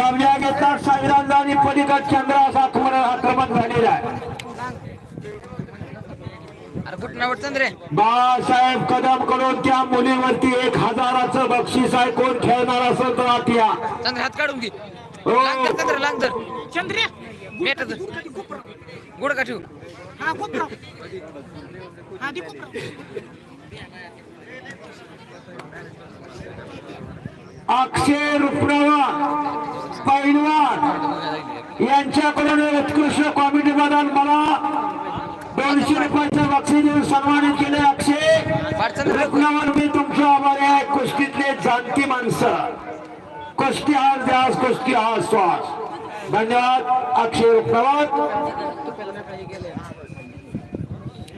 कवल्या घेतात साईरांजा आणि पलीकड चंद्र असा आक्रमण आक्रमण झालेलं आहे. बाळासाहेब कदमकडून त्या मुलीवरती एक हजाराचं बक्षीस आहे. कोण खेळणार असेल तर आत या चंद्र हात काढून घे. हो. चंद्र लांग चंद्र. गुड का ठेवू? हा हा अक्षय रुपनवा पैलवान यांच्याकडून उत्कृष्ट कॉमेडी मधून मला दोनशे रुपयाचं बक्षीस देऊन सन्मानित केले अक्षय रुपनवर मी तुमचे आभारी आहे. कुस्तीतले जाणती माणसं. कुस्ती हार द्यास कुस्ती हार श्वास धन्यवाद अक्षय रुपनवर.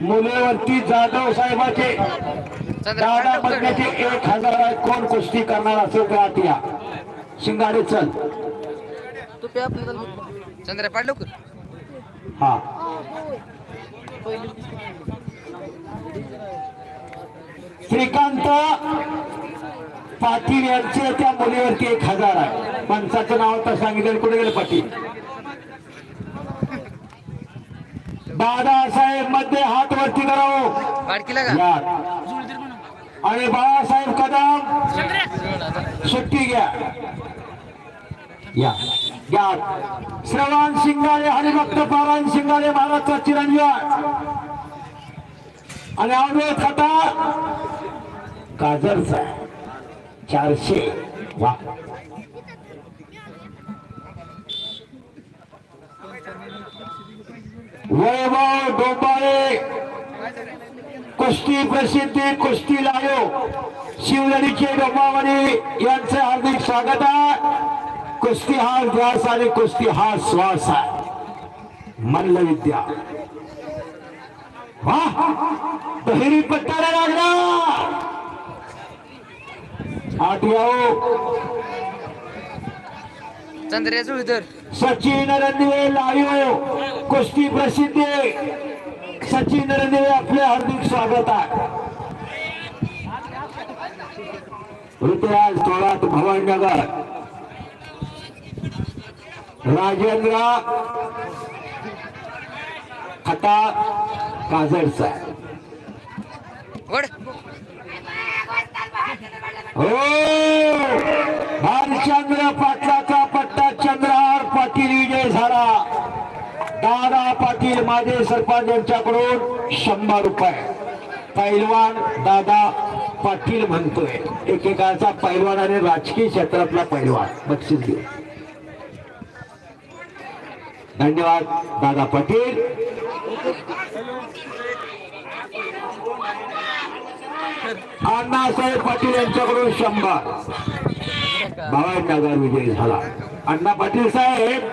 मुलेवरती जाधव साहेबाचे लवकर. बदल्याचे एक हजार आहे कोण कुस्ती करणार असेल तर आत या. शिंगाडे चल. चंद्र पाड लवकर. हा. श्रीकांत पाटील यांचे त्या मुलीवरती एक हजार आहे. माणसाचं नाव आता सांगितलं कुठे गेलं पाटील? दादासाहेबमध्ये हात वरती करावं आणि बाळासाहेब कदम. सुट्टी घ्या. या. या. श्रवण शिंगाळे हरिभक्त पारायण शिंगाळे महाराजचा चिरंजीव आणि अवरोध खाता. गाजरचा चारशे. वा. वैभव डोंबाळे. कुस्ती प्रसिद्धी कुस्ती लायो. शिवलडीचे डोंबावणी यांचे हार्दिक स्वागत आहे. कुस्ती हा ध्यास आणि कुस्ती हा श्वास आहे. मल्ल विद्या. वा! बहिरी पट्टाला लागला. आठ याओ चंद्र जुळ धर सचिन रणदिवे लाईव्ह कुस्ती प्रसिद्धी. सचिन रणदिवे आपले हार्दिक स्वागत आहे. ऋतुराज थोरात भवानीनगर. राजेंद्र खटा काजळचा वड हो. पाटील सरपंच यांच्याकडून शंभर रुपये. पैलवान दादा पाटील म्हणतोय. एकेकाचा पैलवान आणि राजकीय क्षेत्रातला पैलवान. बक्षीस देऊ. धन्यवाद दादा पाटील. अण्णासाहेब पाटील यांच्याकडून शंभर. भावानगर विजयी झाला. अण्णा पाटील साहेब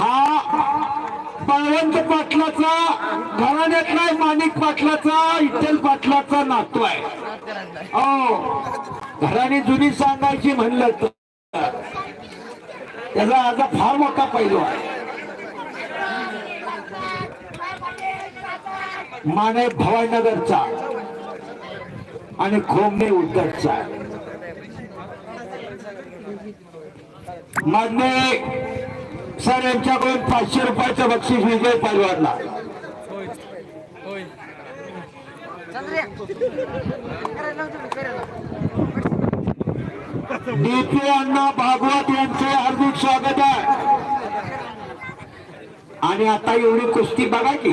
हा बळवंत पाटलाचा घराण्यातला माणिक पाटलाचा इट्टल पाटलाचा नातू आहे. हो. घराने जुनी सांगायची म्हणलं तर. त्याचा आता फार मोठा पैलू आहे. माने भवानगरचा आणि खोमने उद्धटचा. मान्य सर यांच्याकडून पाचशे रुपयाचं बक्षीस विजय पैलवानला डीपी अण्णा भागवत यांचे हार्दिक स्वागत आहे. आणि आता एवढी कुस्ती बघा की.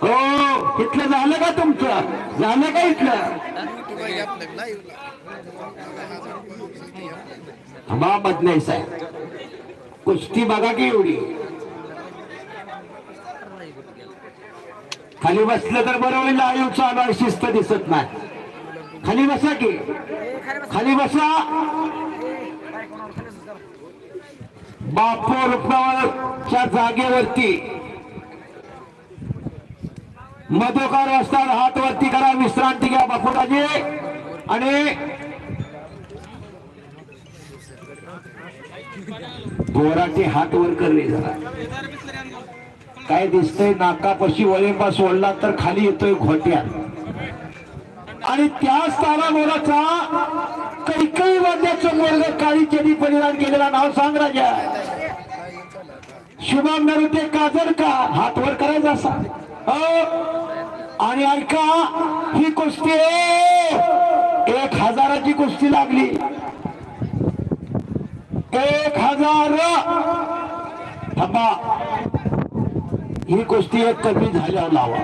हो इथलं झालं का तुमचं? झालं का इथलं? थांबा बदनाई साहेब. कुस्ती बघा की एवढी. खाली बसलं तर बरं होईल आयुष चालू आहे, शिस्त दिसत नाही. खाली बसा की. खाली बसा. बापू रुपयावरच्या जागेवरती. मधुकार असतात हात वरती करा विश्रांती घ्या बापूराजे. आणि गोराचे हात वर करणे जरा काय दिसतंय? नाकापाशी वळेपास सोडला तर खाली येतोय घोट्या. आणि त्याच तारा मोलाचा कैकई वाद्याचा वर्ग काळी चेरी परिधान केलेला नाव सांग राजा. शुभम नरुते काजर का? हात वर करायचा असा. हो. आणि ऐका ही कुस्ती एक हजाराची कुस्ती लागली. एक हजार. थांबा. ही गोष्टी एक कमी झाल्यावर लावा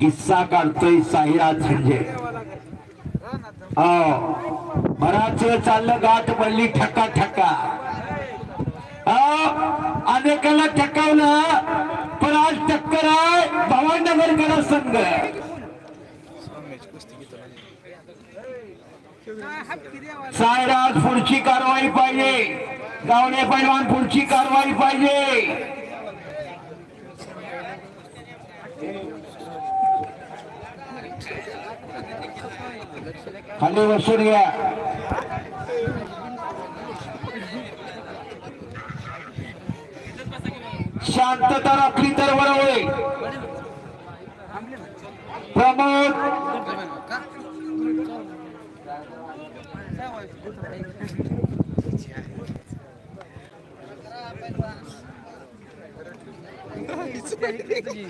किस्सा काढतोय साहिरा झंझे बराच वेळ चाललं गाठ पडली ठक्का ठका. हो. अनेकाला ठकावलं पण आज टक्कर आहे भवाननगरकरा संघ. सायराज पुढची कारवाई पाहिजे. गावणे पैलवान पुढची कारवाई पाहिजे. खाली बसून घ्या शांतता राखली तर बरं होईल. प्रमोद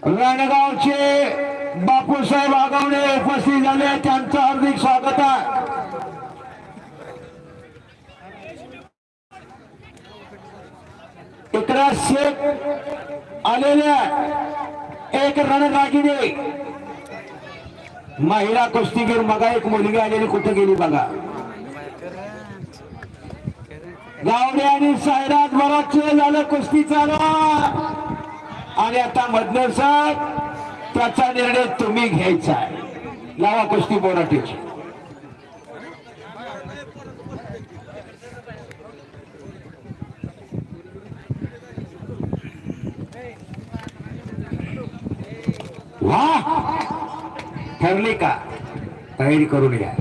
रणगावचे बापूसाहेब आगावणे उपस्थित झाले. त्यांचं हार्दिक स्वागत आहे. इकडं शेख आलेल्या एक रणरागिणी महिला कुस्तीगीर मगा एक मुलगी आलेली कुठे गेली बघा. गावडे आणि सायराज बराच खेळ झालं कुस्ती चालू आणि आता मधनं साहेब त्याचा निर्णय तुम्ही घ्यायचा आहे. लावा कुस्ती बोराटीची. वा! ठरली का? तयारी करून घ्या.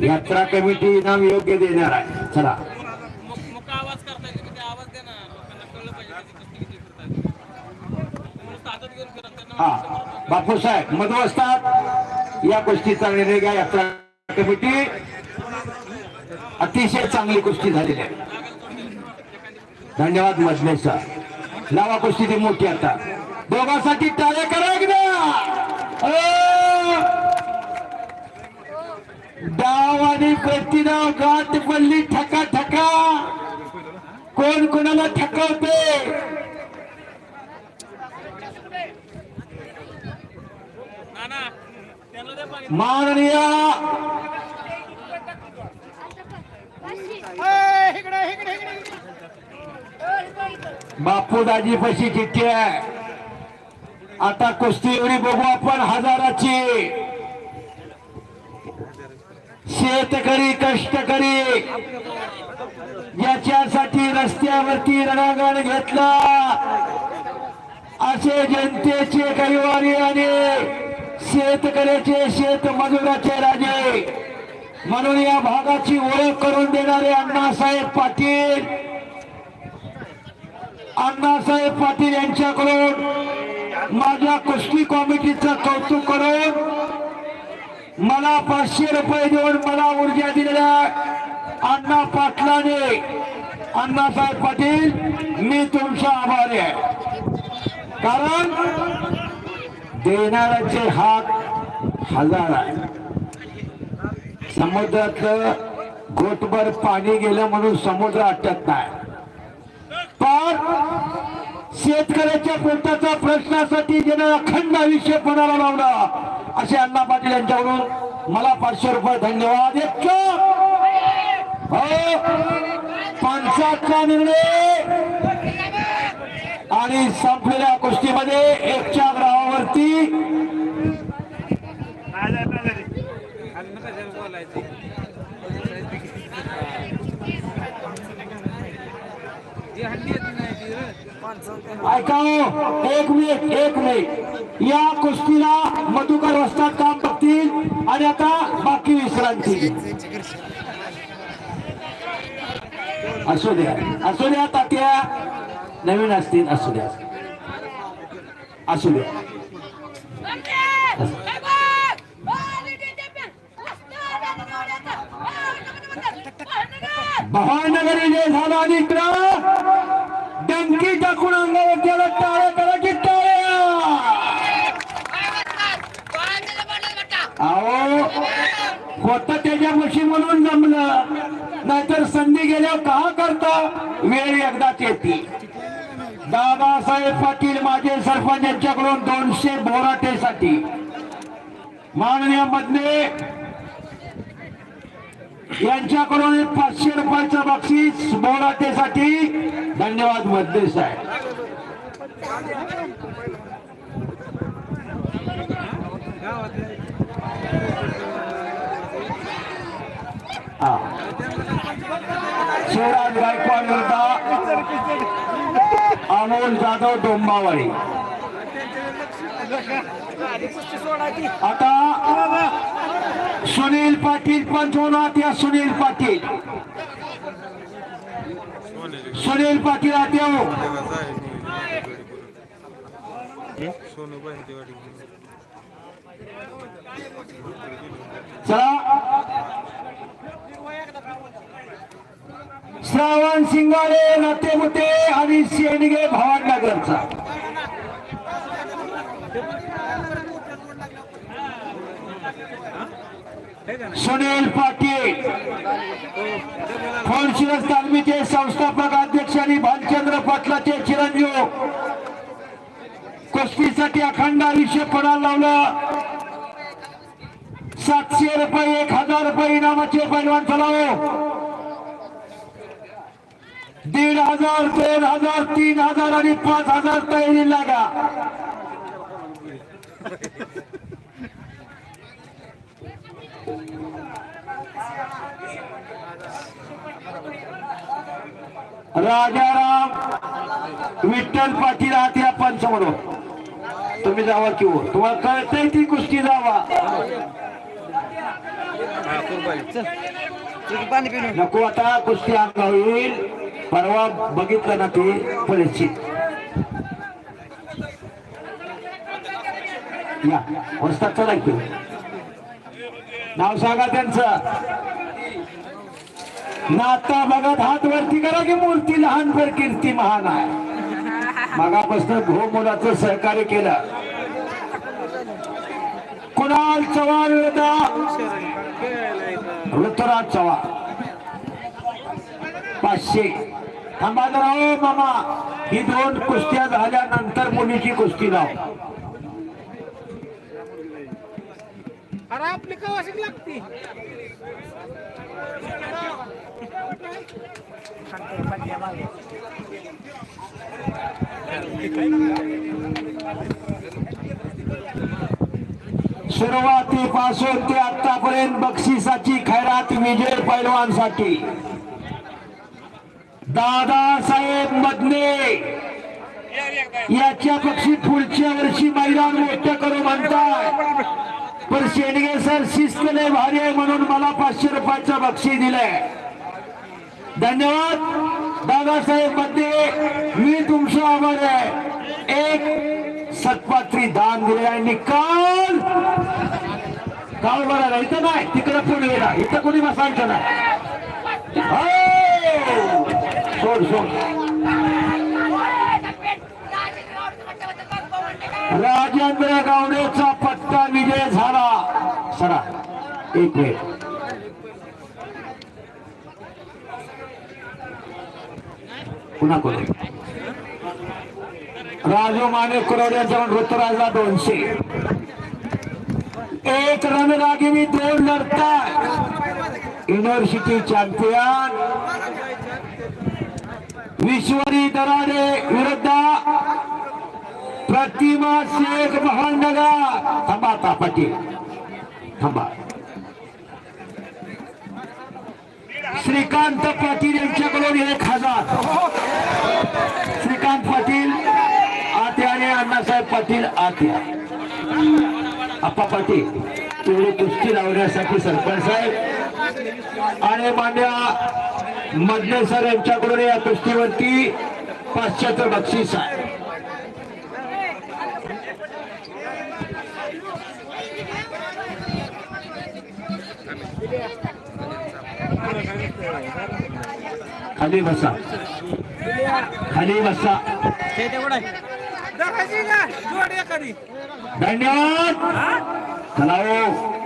यात्रा कमिटी इनाम योग्य देणार आहे. चला मुका आवाज करताय तुम्ही ते आवाज द्या ना लोकांना कळलं पाहिजे किती कुस्ती किती फिरतात तुम्हाला हातात घेऊन फिरत त्यांना हा बापू साहेब मधू असतात. या गोष्टीचा निर्णय घ्या यात्रा कमिटी अतिशय चांगली कुस्ती झालेली आहे. धन्यवाद मजले सर. लावा कुस्ती ती मोठी आता. दोघांसाठी टाळे करा एकदा! डाव आणि प्रतिडाव गाठ पडली ठका ठका कोण कोणाला ठकवते नाना त्यांना द्या पाणी. माननीय इकडे इकडे इकडे बापूदाजी पशी चिठ्ठी आहे? आता कुस्ती एवढी बघू आपण हजाराची. शेतकरी कष्टकरी. याच्यासाठी रस्त्यावरती रणांगण घेतला. असे जनतेचे कैवारी आणि शेतकऱ्याचे शेतमजुराचे राजे. म्हणून या भागाची ओळख करून देणारे अण्णासाहेब पाटील. अण्णासाहेब पाटील यांच्याकडून माझ्या कुस्ती कॉमिटीचं कौतुक करून मला पाचशे रुपये देऊन मला ऊर्जा दिलेल्या अण्णा पाटलाने. अण्णासाहेब पाटील मी तुमचा आभारी आहे. कारण देणाऱ्याचे हात हजार आहे. समुद्रातलं घोटभर पाणी गेलं म्हणून समुद्र अटत नाही. पण शेतकऱ्याच्या पोटाच्या प्रश्नासाठी ज्यांना अखंड आयुष्य पणाला लावला? असे अण्णा पाटील यांच्याकडून मला पाचशे रुपये धन्यवाद. एक हो निर्णय. आणि संपलेल्या कुस्तीमध्ये एकच्या ग्रावावरती ऐका एक मिनिट एक मिनिट. या कुस्तीला मधुकर रस्त्यात काम बघतील आणि आता बाकी विश्रांती. असू द्या. असू द्या तात्या. नवीन असतील असू द्या. असू द्या. भवानगर Vamos! विजय झाला आणि इकडं डंकी टाकून अंगावर केलं टाळ्या करा की टाळ्या. अहो होत त्याच्या मशी म्हणून जमलं. नाहीतर संधी गेल्या का करता वेळ एकदाच येते. दादासाहेब पाटील माझे सरपंच यांच्याकडून दोनशे बोराटेसाठी. माननीय मधले यांच्याकडून एक पाचशे रुपयाचं बक्षीस बोराटेसाठी. धन्यवाद मधले साहेब हा शिवराज गायकवाड विरुद्ध अमोल जाधव डोंबावळी. आता सुनील पाटील पंच या सुनील पाटील. सुनील पाटील आते चला. श्रावण सिंगारे नातेमुते आणि शेंडगे भावानगरचा सुनील पाटील. फॉर्च्युनर तालमीचे संस्थापक अध्यक्ष आणि भालचंद्र पाटलाचे चिरंजीव. कुस्तीसाठी अखंड आयुष्य पणाला लावलं. सातशे रुपये एक हजार रुपये इनामाचे पैलवान चलाव दीड हजार दोन हजार तीन हजार आणि पाच हजार तयारी लागा. राजाराम विठ्ठल पाटील आहात या पंच म्हणून तुम्ही जावा किंवा तुम्हाला कळतंय ती कुस्ती जावा. नको आता कुस्ती अंग होईल. परवा बघितलं ना ते परिस्थिती या वस्तात चला की नाव सांगा त्यांचं. नाता बघत हात वरती करा की मूर्ती लहान पर कीर्ती महान आहे. मगापासून घो मुलाचं सहकार्य केलं. कुणाल चव्हाण विरुद्ध ऋतुराज चव्हाण. पाचशे. थांबा जरा हो मामा ही दोन कुस्त्या झाल्यानंतर मुलीची कुस्ती लाव. अरे आपली कवाशिक लागते. सुरुवातीपासून ते आतापर्यंत बक्षिसाची खैरात विजय पैलवानसाठी. दादासाहेब मधने याच्या पक्षी पुढच्या वर्षी मैदान मोठं करू म्हणतात पण शेंडगे सर शिस्त लय भारी आहे म्हणून मला पाचशे रुपयाचं बक्षीस दिलंय. धन्यवाद दादासाहेबमध्ये मी तुमचा आभार आहे. एक सतपात्री दान दिले आणि निकाल. काल बघायला इथं नाही तिकडे पुढे गेला. इथं कोणी बसायचं नाही. हो! सोड सोड. राजेंद्र गावडेचा पट्टा विजय झाला. सरा एक वेळ पुन्हा कोण राजू माने कुरवड्याचा ऋतुराजला दोनशे. एक रन रागिनी दोन लढतात युनिव्हर्सिटी चॅम्पियन विश्वरी दराडे विरुद्ध प्रतिमा शेख महानगर. थांबा आता पाटील. थांबा. श्रीकांत पाटील यांच्याकडून एक हजार. श्रीकांत पाटील आत्या आणि अण्णासाहेब पाटील आत्या आप्पा पाटील तेवढी कुस्ती लावण्यासाठी सरपंच साहेब. आणि मान्य मधले सर यांच्याकडून या कुस्तीवरती पाचशेचं बक्षीस आहे. खाली बसा. खाली बसा. धन्यवाद. चला हो.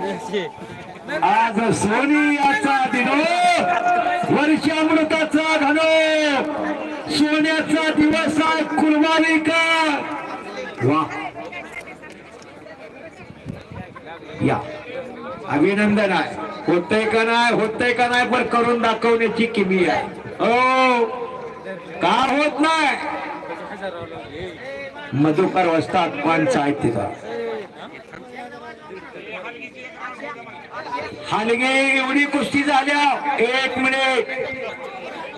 आज सोनियाचा दिनो वर्षामृताचा घनो. सोन्याचा दिवस आहे कुर्बानी का? वा. या. अभिनंदन आहे. होतंय का नाही? होतंय का नाही? पण करून दाखवण्याची किमी आहे. हो. का होत नाही? मधुकर वस्तात पंच आहेत तिथं हलगी एवढी कुस्ती झाल्या. एक मिनिट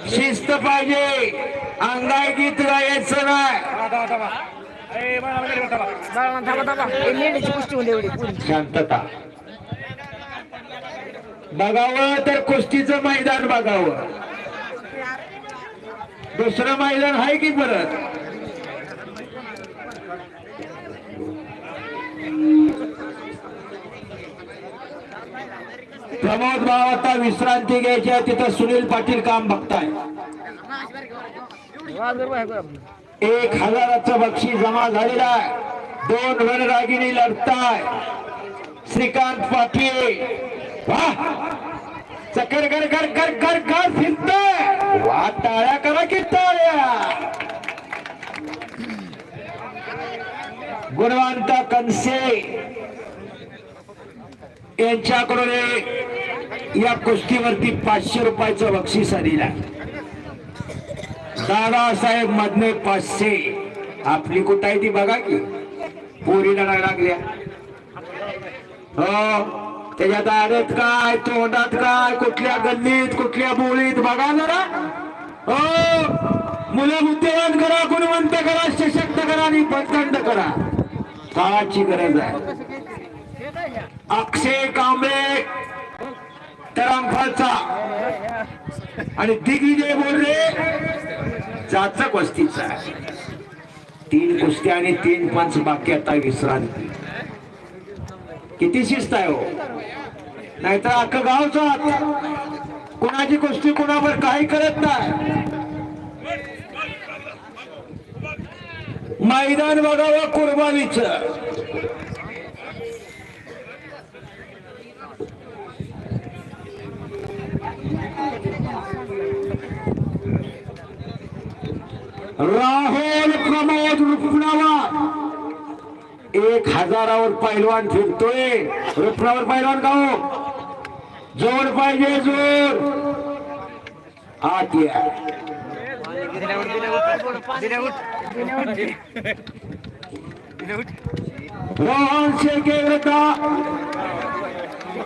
शिस्त पाहिजे. अंगाय गीत गायचं नाही. शांतता. बघावं तर कुस्तीचं मैदान बघावं. दुसरं मैदान आहे की परत? प्रमोद भाव आता विश्रांती घ्यायची आहे. तिथं सुनील पाटील काम बघताय. एक हजाराचं बक्षीस जमा झालेलं आहे. दोन रणरागिणी लढताय. श्रीकांत पाटील. चकर कर कर कर कर कर फिरतोय. वा टाळ्या करा की टाळ्या. गुणवंत कनसे यांच्याकडून या कुस्तीवरती पाचशे रुपयाचं बक्षीस आलेलं दादासाहेब मधने पाचशे. आपली कुठं आहे ती बघा की. पोरी लढायला लागल्या. हो त्याच्या दारात काय तोंडात काय कुठल्या गल्लीत कुठल्या बोळीत बघा जरा. हो मुलं बुद्धिवान करा गुणवंत करा सशक्त करा आणि बदखंड करा. काळाची गरज आहे. अक्षय कांबळे. रामफळचा. आणि दिग्विजय बोलले जाचक गोष्टीचा तीन कुस्त्या आणि तीन पंच बाकी आता विश्रांती. किती शिस्त आहे हो? नाहीतर अख्खं गाव जात. कोणाची कुस्ती कोणावर काही करत नाही. मैदान बघावं कुर्बानीचं. राहुल प्रमोद रुपणावर एक हजारावर पैलवान फिरतोय. रुपणावर पैलवान का हो? जोड पाहिजे जोर आत या. रोहन शेळके विरुद्ध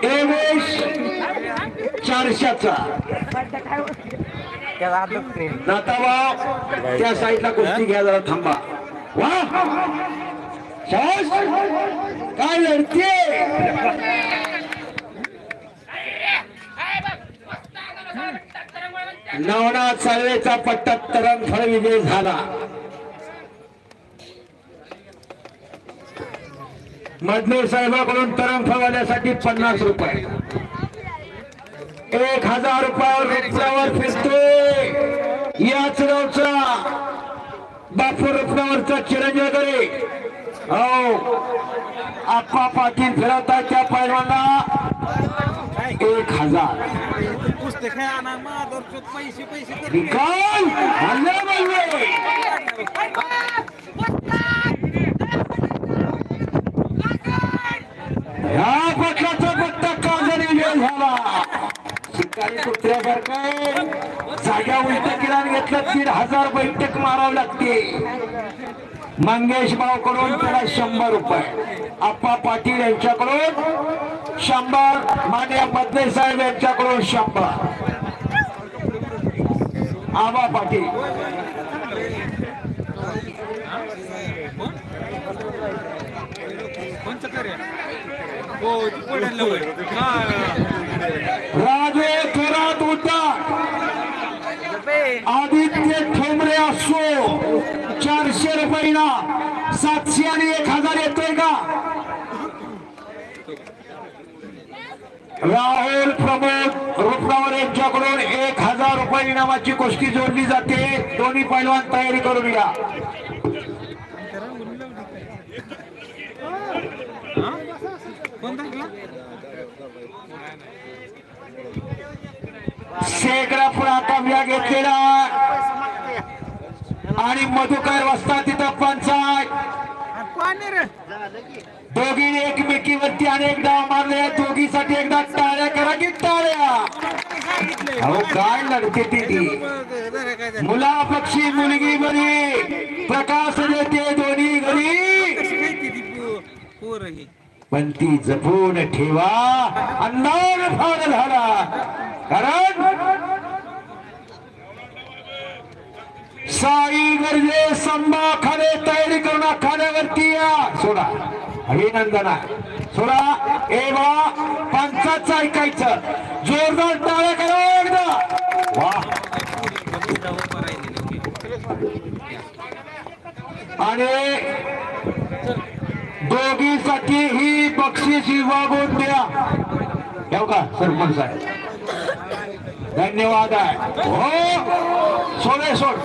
एवेश चारशाचा. नाताभाव त्या साईडला गोष्टी घ्या जरा थांबा. वा! काय लढते नवना चालवेचा पट्टा फळ विजय झाला. मजनूर साहेबाकडून तरंगफळवाल्यासाठी पन्नास रुपये. एक हजार रुपयावर रुपयावर फिरतोय. याच गावचा बापू रुपयावरचा चिरंजीव करे हो. आप्पा पाटील फिरवतात त्या पैलवाना एक हजार. पैसे पैसे निकाल. हल्ले बोलले ह्या पक्षाचा पट्टा काजरी झाला. शिकारी जाग्या उलट केला घेतलं तीन हजार बैठक मारावं लागते. मंगेश भाऊ कडून त्याला शंभर रुपये. आप्पा पाटील यांच्याकडून शंभर. मान्य मधले साहेब यांच्याकडून शंभर. आबा पाटील कोणचं करे हो ती पडेल होय. हा. राजे थोरात होता आदित्य ठोंबरे असो चारशे रुपयाला सातशे आणि एक हजार येतोय का? राहुल प्रमोद रुपणावर यांच्याकडून एक हजार रुपये इनामाची कुस्ती जोडली जाते. दोन्ही पैलवान तयारी करून घ्या. शेकडा पुढाकाम्या घेतलेला. आणि मधुकर वस्ता तिथं पंचायत. दोघीने एकमेकीवरती अनेक डाव मारले. दोघीसाठी एकदा टाळ्या करा की टाळ्या. अहो काय लढते ती मुला पक्षी मुलगी बरी. प्रकाश देते दोन्ही घरी. पण ती जपून ठेवा. अन्नान फार झाला कारण साई गरजे संभा खाणे तयारी करून खाण्यावरती या. सोडा. अभिनंदन. आहे. सोडा. ए बा पंचाचं ऐकायचं. जोरदार टाळ्या करा एकदा. वा. आणि दोघीसाठी ही बक्षीस विभागून द्या. ठेव का सरपंच साहेब? धन्यवाद आहे. हो सोडे सोड.